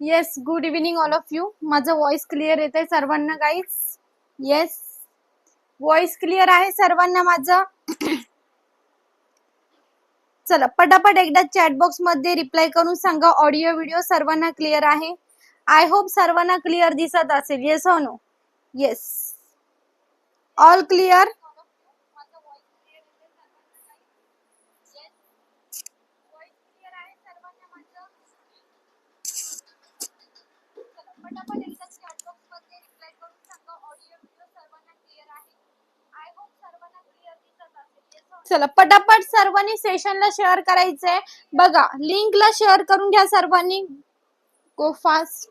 Yes good evening all of you माझं voice clear येत आहे सर्वांना गाईज येस व्हॉइस क्लिअर आहे सर्वांना माझं. चला पटापट एकदा चॅटबॉक्समध्ये रिप्लाय करून सांगा. ऑडिओ व्हिडिओ सर्वांना क्लिअर आहे. आय होप सर्वांना क्लिअर दिसत असेल. येस हो नो येस ऑल क्लिअर पटापट एकदा रिप्लाय करून सांगा. ऑडिओ व्हिडिओ सर्वांना क्लिअर आहे. आय होप सर्वांना क्लिअर दिसत असेल. चला पटापट सर्वांनी सेशनला शेअर करायचंय. बघा लिंकला शेअर करून घ्या सर्वांनी. गो फास्ट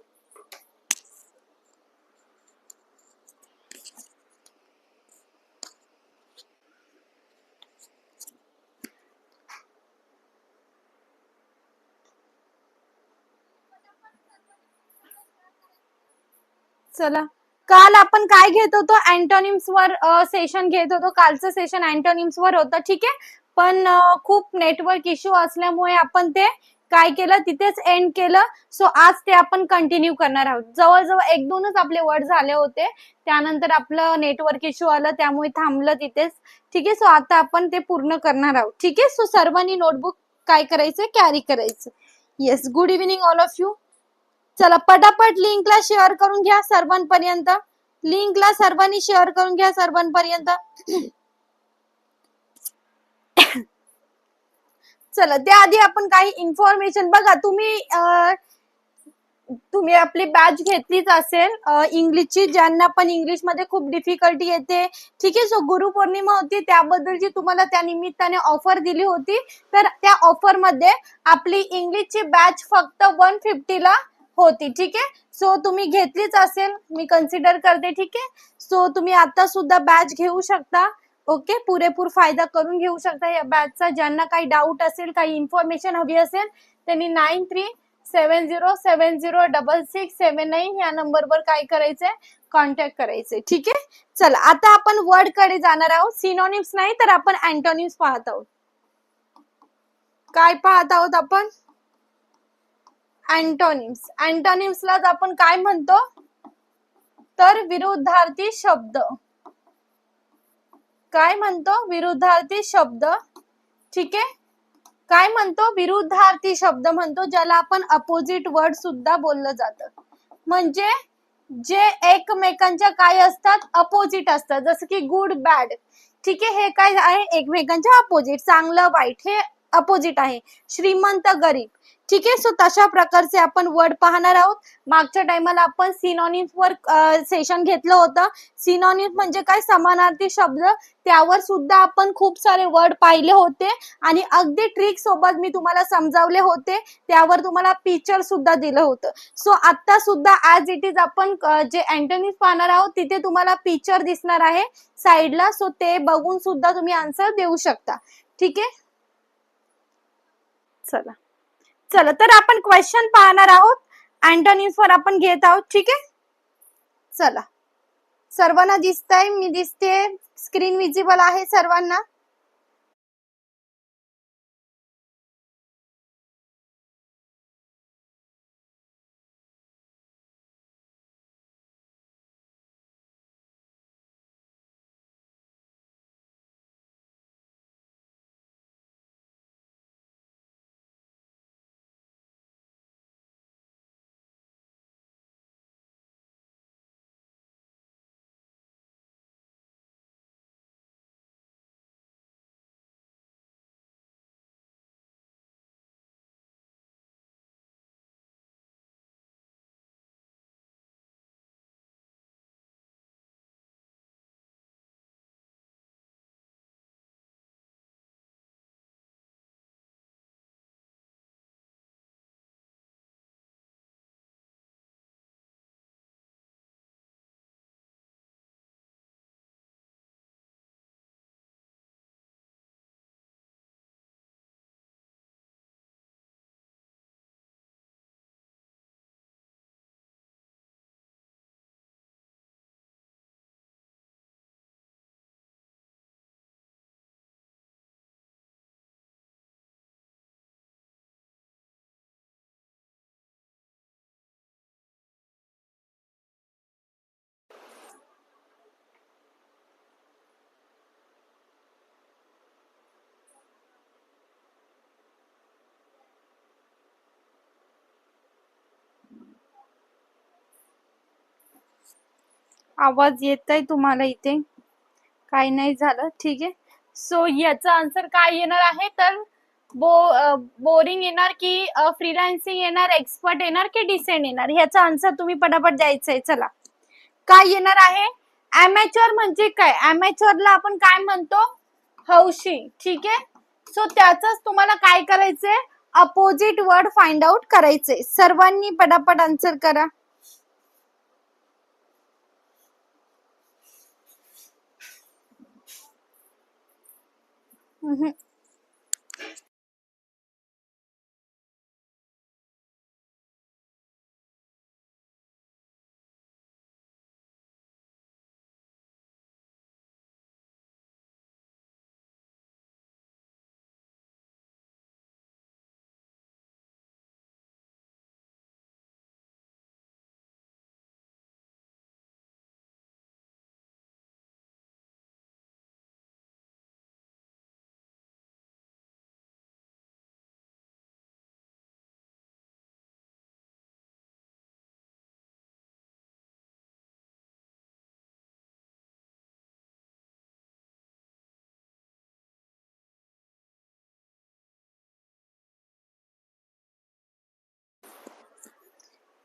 चला. काल आपण काय घेत होतो? अँटोनिम्स वर सेशन घेत होतो. कालचं सेशन अँटोनिम्स वर होतं ठीक आहे? पण खूप नेटवर्क इश्यू असल्यामुळे आपण ते काय केलं? तिथेच एंड केलं. सो आज ते आपण कंटिन्यू करणार आहोत. जवळजवळ एक दोनच आपले वर्ड झाले होते. त्यानंतर आपलं नेटवर्क इश्यू आलं त्यामुळे थांबलं तिथेच. ठीक आहे? सो आता आपण ते पूर्ण करणार आहोत. ठीक आहे? सो सर्वांनी नोटबुक काय करायचं कॅरी करायचं yes good evening all of you चला पटापट लिंकला शेअर करून घ्या सर्वांपर्यंत. लिंकला सर्वांनी शेअर करून घ्या सर्वांपर्यंत. चला त्याआधी आपण काही इन्फॉर्मेशन बघा. तुम्ही तुम्ही आपली बॅच घेतलीच असेल. इंग्लिशची ज्यांना पण इंग्लिशमध्ये खूप डिफिकल्टी येते. ठीक आहे सो गुरुपौर्णिमा होती त्याबद्दलची तुम्हाला त्या निमित्ताने ऑफर दिली होती. तर त्या ऑफरमध्ये आपली इंग्लिशची बॅच फक्त वन फिफ्टीला होती ठीक आहे? सो तुम्ही घेतलीच असेल मी कन्सिडर करते ठीक आहे? सो तुम्ही आता सुद्धा बॅच घेऊ शकता ओके पुरेपूर फायदा करून घेऊ शकता. या बॅचचा ज्यांना काही डाऊट असेल काही इन्फॉर्मेशन हवी असेल त्यांनी nine three seven zero seven zero double six seven nine या नंबरवर काय करायचंय कॉन्टॅक्ट करायचे ठीक आहे? चला आता आपण वर्डकडे जाणार आहोत. सिनोनिम्स नाही तर आपण अँटोनिम्स पाहत आहोत. काय पाहत आहोत आपण? अँटोनिम्स अँटोनिम्सलाच आपण काय म्हणतो? तर विरुद्धार्थी शब्द. काय म्हणतो? विरुद्धार्थी शब्द. ठीक आहे? काय म्हणतो? विरुद्धार्थी शब्द म्हणतो ज्याला आपण अपोजिट वर्ड सुद्धा बोललं जातं. म्हणजे जे एकमेकांच्या काय असतात? अपोजिट असतात. जसं की गुड बॅड ठीक आहे? हे काय आहे? एकमेकांच्या अपोजिट चांगलं वाईट. हे अपोजिट आहे. श्रीमंत गरीब. ठीक आहे? सो तशा प्रकारचे आपण वर्ड पाहणार आहोत. मागच्या टायमाला आपण सिनॉनिम्स वर सेशन घेतलं होतं. सिनॉनिम्स म्हणजे काय? समानार्थी शब्द. त्यावर सुद्धा आपण खूप सारे वर्ड पाहिले होते. आणि अगदी ट्रिक सोबत मी तुम्हाला समजावले होते. त्यावर तुम्हाला पिक्चर सुद्धा दिलं होतं. सो आता सुद्धा ऍज इट इज आपण जे अँटोनिम्स पाहणार आहोत तिथे तुम्हाला पिक्चर दिसणार आहे. साईडला सो ते बघून सुद्धा तुम्ही आन्सर देऊ शकता. ठीक आहे? चला. चला तर आपण क्वेश्चन पाहणार आहोत. अँटोनिम्स वर आपण घेत आहोत ठीक आहे? चला. सर्वांना दिसतंय मी दिसते स्क्रीन विजिबल आहे सर्वांना. आवाज येत आहे तुम्हाला इथे. काही नाही झालं ठीक आहे. सो याचा आन्सर काय येणार आहे? तर बो बोरिंग येणार की फ्रीलान्सिंग येणार एक्सपर्ट येणार की डिसेंट येणार? ह्याचा आन्सर तुम्ही पटापट द्यायचा आहे चला. काय येणार आहे? अमॅच्युअर म्हणजे काय? अमॅच्युअरला आपण काय म्हणतो? हौशी ठीक आहे? सो त्याच तुम्हाला काय करायचंय? अपोजिट वर्ड फाइंड आउट करायचंय. सर्वांनी पटापट आन्सर करा. हम्म.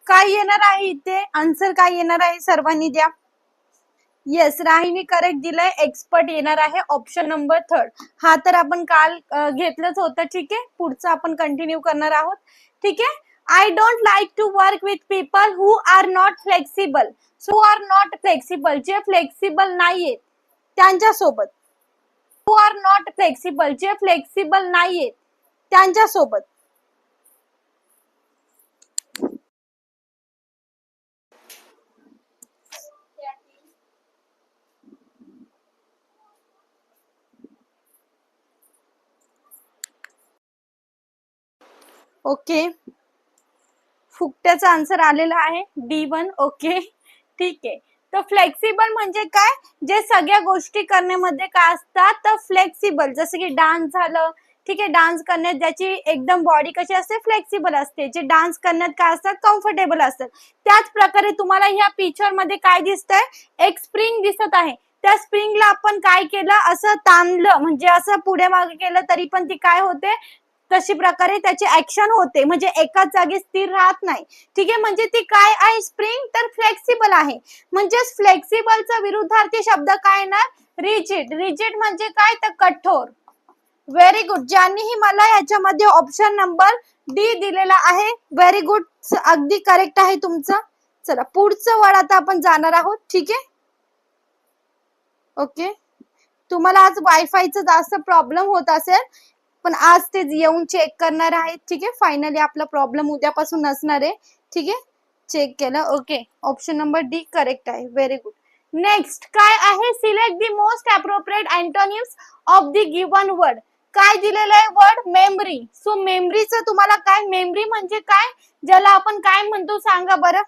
काय येणार आहे इथे? आन्सर काय येणार आहे? सर्वांनी द्या. येस राहीने करेक्ट दिलंय. एक्सपर्ट येणार आहे. ऑप्शन नंबर थर्ड हा तर आपण काल घेतलंच होतं. ठीक आहे? पुढचं आपण कंटिन्यू करणार आहोत. ठीक आहे? I don't like to work with people who are not flexible so are not flexible जे फ्लेक्सिबल नाहीये त्यांच्यासोबत. हु आर नॉट फ्लेक्सिबल जे फ्लेक्सिबल नाहीये त्यांच्यासोबत. ओके. फुकट्याचा आन्सर आलेला आहे. D one okay. ठीक आहे. तर फ्लेक्सिबल म्हणजे काय? जे सगळ्या गोष्टी करण्यामध्ये काय असतात? तर फ्लेक्सिबल जसं की डान्स झालं. ठीक आहे डान्स करण्यात ज्याची एकदम बॉडी कशी असते? फ्लेक्सिबल असते. जे डान्स करण्यात काय असतात? कम्फर्टेबल असतात. त्याच प्रकारे तुम्हाला ह्या पिक्चरमध्ये काय दिसतंय? एक स्प्रिंग दिसत आहे. त्या स्प्रिंगला आपण काय केलं? असं ताणलं. म्हणजे असं पुढे मागे केलं तरी पण ती काय होते? तशी प्रकारे त्याची ऍक्शन होते. म्हणजे एकाच जागी स्थिर राहत नाही. ठीक आहे? म्हणजे ती काय आहे? स्प्रिंग तर फ्लेक्सिबल आहे. म्हणजेच फ्लेक्सिबलचा विरुद्धार्थी शब्द काय येणार? रिजिड रिजिड म्हणजे काय? तर कठोर. व्हेरी गुड ज्यांनीही मला याच्यामध्ये ऑप्शन नंबर डी दिलेला आहे व्हेरी गुड अगदी करेक्ट आहे तुमचं. चला पुढचं वर्ड आता आपण जाणार आहोत. ठीक आहे? ओके तुम्हाला आज वायफायचा जास्त प्रॉब्लेम होत असेल. पण आज ते येऊन चेक करणार आहेत ठीक आहे? फायनली आपला प्रॉब्लेम उद्यापासून असणार आहे ठीक आहे? चेक केलं okay option number D correct आहे. व्हेरी गुड नेक्स्ट काय आहे? Select the most appropriate antonyms of the given word काय दिलेलं आहे वर्ड मेमरी सो मेमरीचं तुम्हाला काय? मेमरी म्हणजे काय? ज्याला आपण काय म्हणतो सांगा बरं.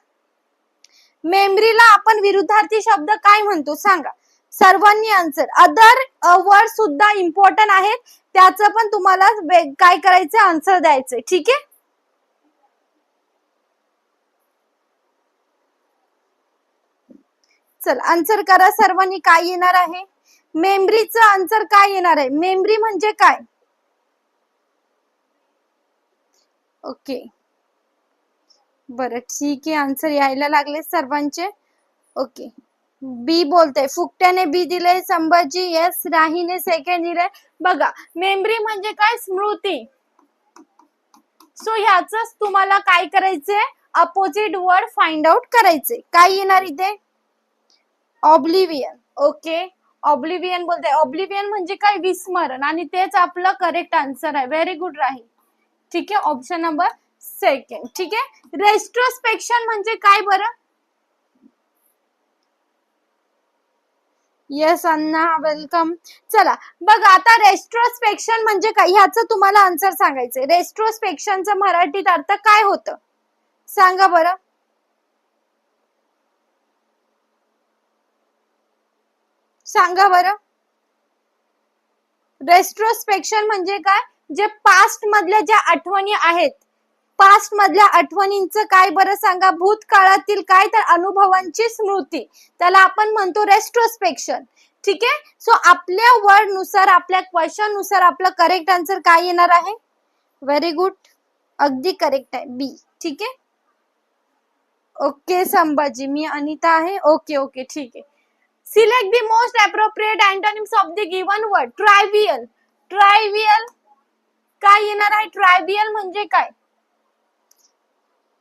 मेमरीला आपण विरुद्धार्थी शब्द काय म्हणतो? सांगा. सर्वांनी आन्सर अदर वर्ड सुद्धा इम्पॉर्टंट आहेत. त्याचं पण तुम्हाला काय करायचं आन्सर द्यायचंय. ठीक आहे? चल आन्सर करा सर्वांनी काय येणार आहे. मेमरीचं आन्सर काय येणार आहे? मेमरी म्हणजे काय? ओके बरं ठीक आहे. आन्सर यायला लागले सर्वांचे. ओके बी बोलते. फुकट्याने बी दिले संभाजी येस राहीने सेकंड दिले बघा मेमरी म्हणजे काय? स्मृती. सो ह्याच तुम्हाला काय करायचंय? अपोजिट वर्ड फाइंड आउट करायचे काय येणार इथे? ऑब्लिव्हियन ओके ऑब्लिव्हियन बोलते. ऑब्लिव्हियन म्हणजे काय? विस्मरण. आणि तेच आपलं करेक्ट आन्सर आहे. Very good Rahil. ठीक आहे? ऑप्शन नंबर सेकंड ठीक आहे? रेस्ट्रोस्पेक्शन म्हणजे काय बरं? येस अण्णा वेलकम चला बघ आता रेस्ट्रोस्पेक्शन म्हणजे काय? ह्याचं तुम्हाला आन्सर सांगायचंय. रेस्ट्रोस्पेक्शनचा मराठीत अर्थ काय होतं? सांगा बरं. सांगा बरं. रेस्ट्रोस्पेक्शन म्हणजे काय? जे पास्ट मधल्या ज्या आठवणी आहेत पास्ट मधल्या आठवणींचं काय बरं सांगा? भूतकाळातील काय तर अनुभवांची स्मृती. त्याला आपण म्हणतो रेस्ट्रोस्पेक्शन ठीक आहे? सो आपल्या वर्डनुसार आपल्या क्वेश्चननुसार आपलं करेक्ट आन्सर काय येणार आहे? व्हेरी गुड अगदी करेक्ट आहे. बी ठीक आहे? ओके संभाजी. मी अनिता आहे. ओके ओके ठीक आहे. Select the most appropriate antonyms of the given word trivial trivial काय येणार आहे? ट्रायबियल म्हणजे काय?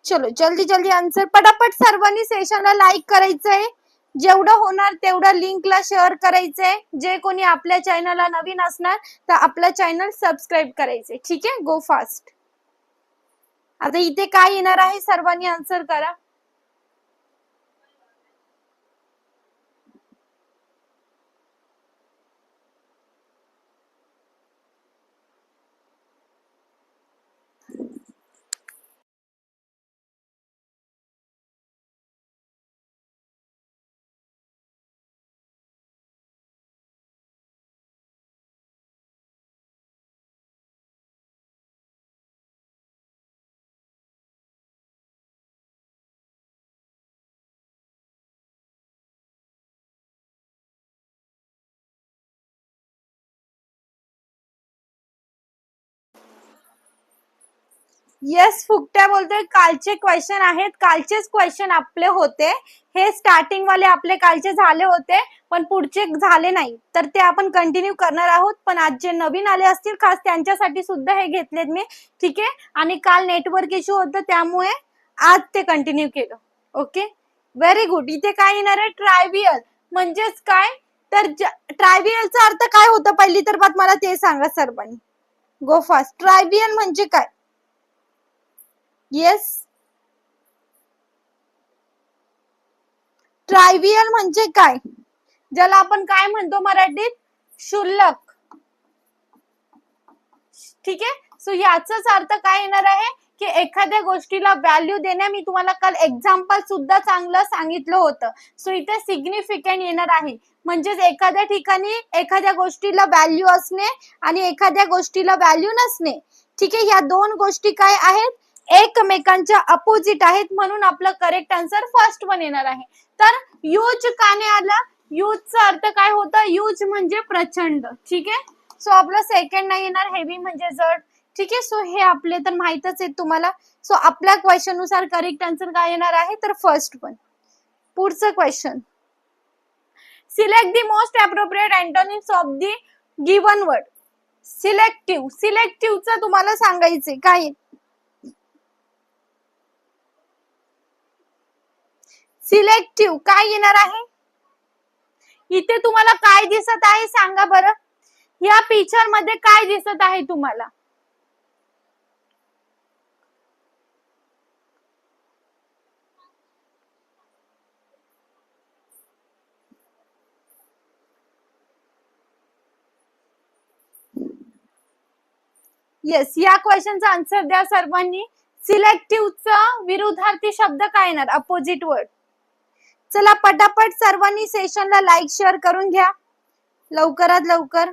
चलो जल्दी जल्दी आन्सर पटापट सर्वांनी सेशनला लाईक करायचंय. जेवढं होणार तेवढं लिंकला शेअर करायचंय. जे कोणी आपल्या चॅनलला नवीन असणार तर आपलं चॅनल सबस्क्राईब करायचंय. ठीक आहे? गो फास्ट आता इथे काय येणार आहे? सर्वांनी आन्सर करा. येस फुकट्या बोलतोय. कालचे क्वेश्चन आहेत. कालचेच क्वेश्चन आपले होते. हे स्टार्टिंग वाले आपले कालचे झाले होते पण पुढचे झाले नाही. तर ते आपण कंटिन्यू करणार आहोत. पण आज जे नवीन आले असतील खास त्यांच्यासाठी सुद्धा हे घेतलेत मी. ठीक आहे? आणि काल नेटवर्क इश्यू होतं त्यामुळे आज ते कंटिन्यू केलं. ओके व्हेरी गुड इथे काय येणार आहे? ट्रायबियल म्हणजेच काय? तर ट्रायबियलचा अर्थ काय होतं पहिली तर बात मला ते सांगा सर्वांनी गो फास्ट ट्रायबियल म्हणजे काय? येस ट्रायवियल म्हणजे काय? ज्याला आपण काय म्हणतो मराठीत? क्षुल्लक. ठीक आहे? सो याचाच अर्थ काय येणार आहे? की एखाद्या गोष्टीला व्हॅल्यू देण्या मी तुम्हाला काल एक्झाम्पल सुद्धा चांगलं सांगितलं होतं. सो इथे सिग्निफिकंट येणार आहे. म्हणजेच एखाद्या ठिकाणी एखाद्या गोष्टीला व्हॅल्यू असणे आणि एखाद्या गोष्टीला व्हॅल्यू नसणे. ठीक आहे? या दोन गोष्टी काय आहेत? एकमेकांच्या अपोजिट आहेत म्हणून आपलं करेक्ट आन्सर फर्स्ट वन येणार आहे. तर यूज काने आला. युजचा अर्थ काय होतं? यूज म्हणजे प्रचंड. ठीक आहे? सो आपलं सेकंड नाही येणार. हेवी म्हणजे जड. ठीक आहे? सो हे आपले तर माहितच आहे तुम्हाला. सो आपल्या क्वेश्चननुसार करेक्ट आन्सर काय येणार आहे? तर फर्स्ट वन पुढचं question select the most appropriate antonyms of the given word selective सिलेक्टिव्हचं तुम्हाला सांगायचंय. काय? सिलेक्टिव्ह काय येणार आहे? इथे तुम्हाला काय दिसत आहे सांगा बरं. या पिक्चरमध्ये काय दिसत आहे तुम्हाला? येस या क्वेश्चनचा आन्सर द्या सर्वांनी. सिलेक्टिव्हचा विरुद्धार्थी शब्द काय येणार? अपोजिट वर्ड चला पटापट सर्वांनी सेशनला लाईक शेअर करून घ्या. लवकरात लवकर.